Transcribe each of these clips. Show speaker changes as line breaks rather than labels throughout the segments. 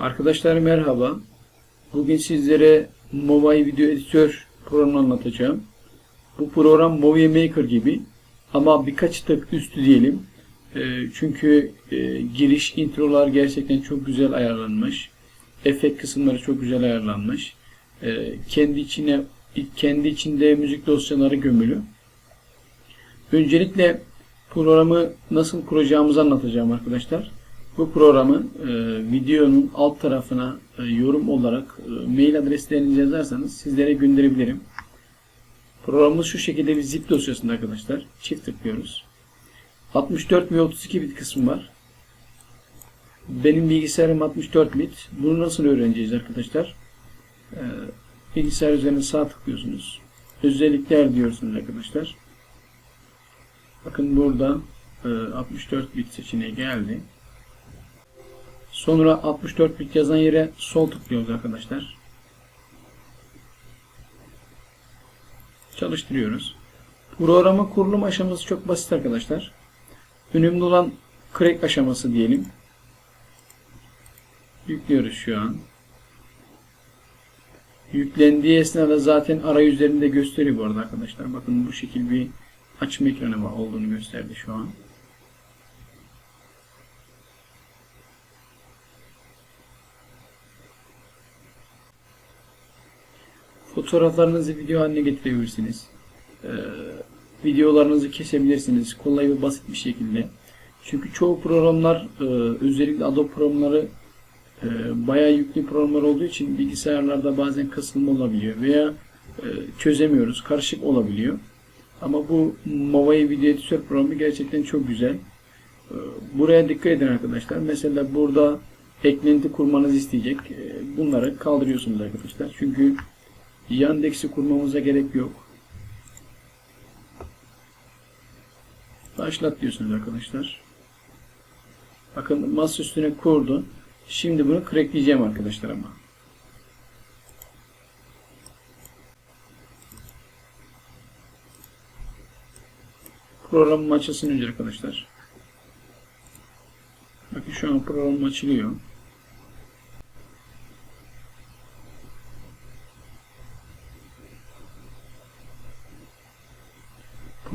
Arkadaşlar merhaba. Bugün sizlere Movie Video Editör programını anlatacağım. Bu program Movie Maker gibi ama birkaç tık üstü diyelim. Ee, çünkü e, giriş introlar gerçekten çok güzel ayarlanmış. Efekt kısımları çok güzel ayarlanmış. Ee, kendi içine kendi içinde müzik dosyaları gömülü. Öncelikle programı nasıl kuracağımızı anlatacağım arkadaşlar. Bu programı e, videonun alt tarafına e, yorum olarak e, mail adreslerinizi yazarsanız sizlere gönderebilirim. Programımız şu şekilde bir zip dosyasında arkadaşlar. Çift tıklıyoruz. 64 ve 32 bit kısmı var. Benim bilgisayarım 64 bit. Bunu nasıl öğreneceğiz arkadaşlar? E, bilgisayar üzerine sağ tıklıyorsunuz. Özellikler diyorsunuz arkadaşlar. Bakın burada e, 64 bit seçeneği geldi. Sonra 64 bit yazan yere sol tıklıyoruz arkadaşlar. Çalıştırıyoruz. Programın kurulum aşaması çok basit arkadaşlar. Önemli olan crack aşaması diyelim. Yüklüyoruz şu an. Yüklendiği esnada zaten arayüzlerinde gösteriyor bu arada arkadaşlar. Bakın bu şekil bir açma ekranı olduğunu gösterdi şu an. Fotoğraflarınızı video haline getirebilirsiniz. Ee, videolarınızı kesebilirsiniz. Kolay ve basit bir şekilde. Çünkü çoğu programlar e, özellikle Adobe programları e, bayağı yüklü programlar olduğu için bilgisayarlarda bazen kasılma olabiliyor veya e, çözemiyoruz. Karışık olabiliyor. Ama bu Movie Video Editör programı gerçekten çok güzel. E, buraya dikkat edin arkadaşlar. Mesela burada eklenti kurmanızı isteyecek. E, bunları kaldırıyorsunuz arkadaşlar. Çünkü Yandex'i kurmamıza gerek yok. Başlat diyorsunuz arkadaşlar. Bakın masa üstüne kurdu. Şimdi bunu crackleyeceğim arkadaşlar ama. Programım açılsın önce arkadaşlar. Bakın şu an program açılıyor.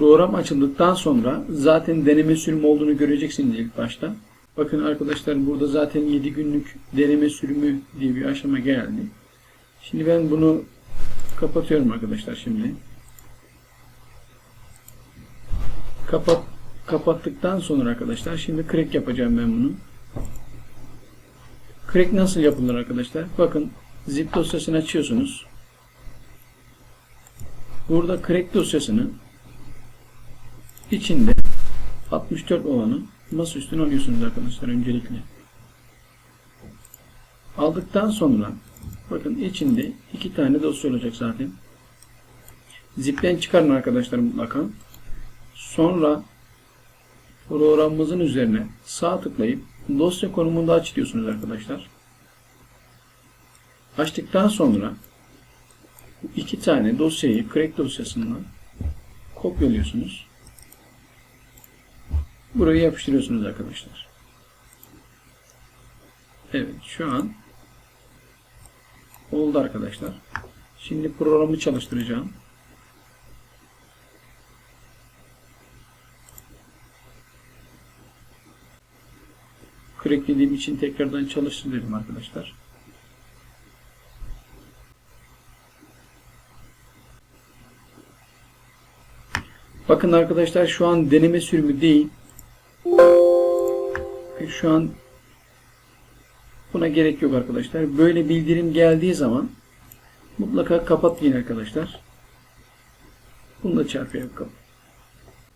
Program açıldıktan sonra zaten deneme sürümü olduğunu göreceksiniz ilk başta. Bakın arkadaşlar burada zaten 7 günlük deneme sürümü diye bir aşama geldi. Şimdi ben bunu kapatıyorum arkadaşlar şimdi. Kapat kapattıktan sonra arkadaşlar şimdi crack yapacağım ben bunu. Crack nasıl yapılır arkadaşlar? Bakın zip dosyasını açıyorsunuz. Burada crack dosyasını içinde 64 olanı masa üstüne alıyorsunuz arkadaşlar öncelikle. Aldıktan sonra bakın içinde iki tane dosya olacak zaten. Zip'ten çıkarın arkadaşlar mutlaka. Sonra programımızın üzerine sağ tıklayıp dosya konumunda aç diyorsunuz arkadaşlar. Açtıktan sonra iki tane dosyayı crack dosyasından kopyalıyorsunuz. Burayı yapıştırıyorsunuz arkadaşlar. Evet şu an oldu arkadaşlar. Şimdi programı çalıştıracağım. Cracklediğim için tekrardan çalıştır arkadaşlar. Bakın arkadaşlar şu an deneme sürümü değil. Şu an buna gerek yok arkadaşlar. Böyle bildirim geldiği zaman mutlaka kapat arkadaşlar. Bunu da çarpıya kapat.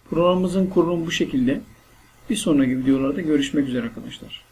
Programımızın kurulumu bu şekilde. Bir sonraki videolarda görüşmek üzere arkadaşlar.